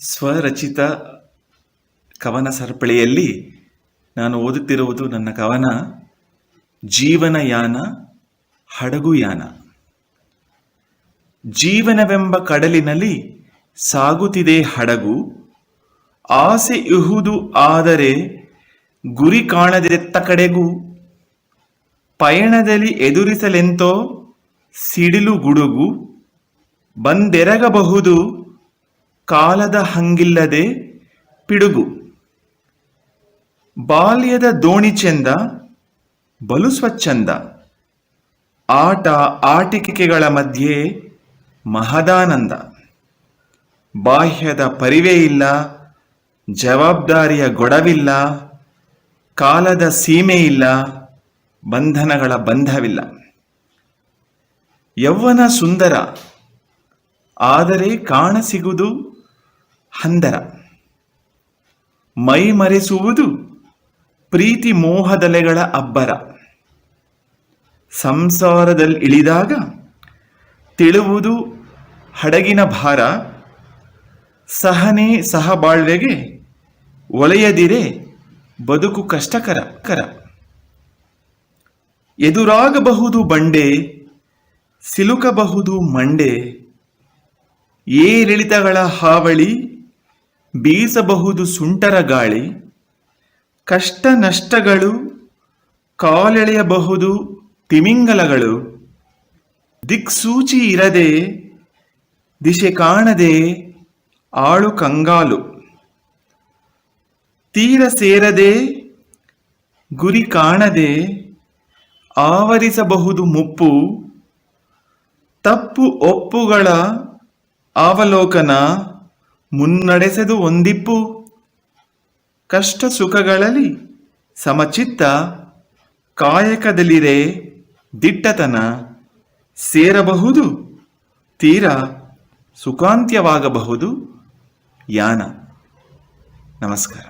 ಸ್ವರಚಿತ ಕವನ ಸರಪಳಿಯಲ್ಲಿ ನಾನು ಓದುತ್ತಿರುವುದು ನನ್ನ ಕವನ ಜೀವನಯಾನ, ಹಡಗುಯಾನ. ಜೀವನವೆಂಬ ಕಡಲಿನಲ್ಲಿ ಸಾಗುತ್ತಿದೆ ಹಡಗು, ಆಸೆ ಇಹುದು ಆದರೆ ಗುರಿ ಕಾಣದಿರೆತ್ತ ಕಡೆಗೂ, ಪಯಣದಲ್ಲಿ ಎದುರಿಸಲೆಂತೋ ಸಿಡಿಲು ಗುಡುಗು, ಬಂದೆರಗಬಹುದು ಕಾಲದ ಹಂಗಿಲ್ಲದೆ ಪಿಡುಗು. ಬಾಲ್ಯದ ದೋಣಿ ಚೆಂದ, ಬಲು ಸ್ವಚ್ಛಂದ. ಆಟ ಆಟಿಕೆಗಳ ಮಧ್ಯೆ ಮಹದಾನಂದ. ಬಾಹ್ಯದ ಪರಿವೇ ಇಲ್ಲ, ಜವಾಬ್ದಾರಿಯ ಗೊಡವಿಲ್ಲ, ಕಾಲದ ಸೀಮೆ ಇಲ್ಲ, ಬಂಧನಗಳ ಬಂಧವಿಲ್ಲ. ಯೌವನ ಸುಂದರ, ಆದರೆ ಕಾಣಸಿಗುವುದು ಹಂದರ. ಮೈ ಮರೆಸುವುದು ಪ್ರೀತಿ ಮೋಹದಲೆಗಳ ಅಬ್ಬರ. ಸಂಸಾರದಲ್ಲಿ ಇಳಿದಾಗ ತಿಳುವುದು ಹಡಗಿನ ಭಾರ. ಸಹನೆ ಸಹಬಾಳ್ವೆಗೆ ಒಲೆಯದಿರೆ ಬದುಕು ಕಷ್ಟಕರ ಕರ. ಎದುರಾಗಬಹುದು ಬಂಡೆ, ಸಿಲುಕಬಹುದು ಮಂಡೆ. ಏರಿಳಿತಗಳ ಹಾವಳಿ ಬೀಸಬಹುದು ಸುಂಟರ ಗಾಳಿ ಕಷ್ಟ ನಷ್ಟಗಳು ಕಾಲೆಳೆಯಬಹುದು ತಿಮಿಂಗಲಗಳು, ದಿಕ್ಸೂಚಿ ಇರದೆ, ದಿಶೆ ಕಾಣದೆ ಆಳು ಕಂಗಾಲು, ತೀರ ಸೇರದೆ ಗುರಿ ಕಾಣದೆ ಆವರಿಸಬಹುದು ಮುಪ್ಪು, ತಪ್ಪು ಒಪ್ಪುಗಳ ಅವಲೋಕನ ಮುನ್ನಡೆಸದು ಒಂದಿಪ್ಪು. ಕಷ್ಟ ಸುಖಗಳಲ್ಲಿ ಸಮಚಿತ್ತ ಕಾಯಕದಲ್ಲಿರೇ ದಿಟ್ಟತನ ಸೇರಬಹುದು. ತೀರ ಸುಖಾಂತ್ಯವಾಗಬಹುದು ಯಾನ. ನಮಸ್ಕಾರ.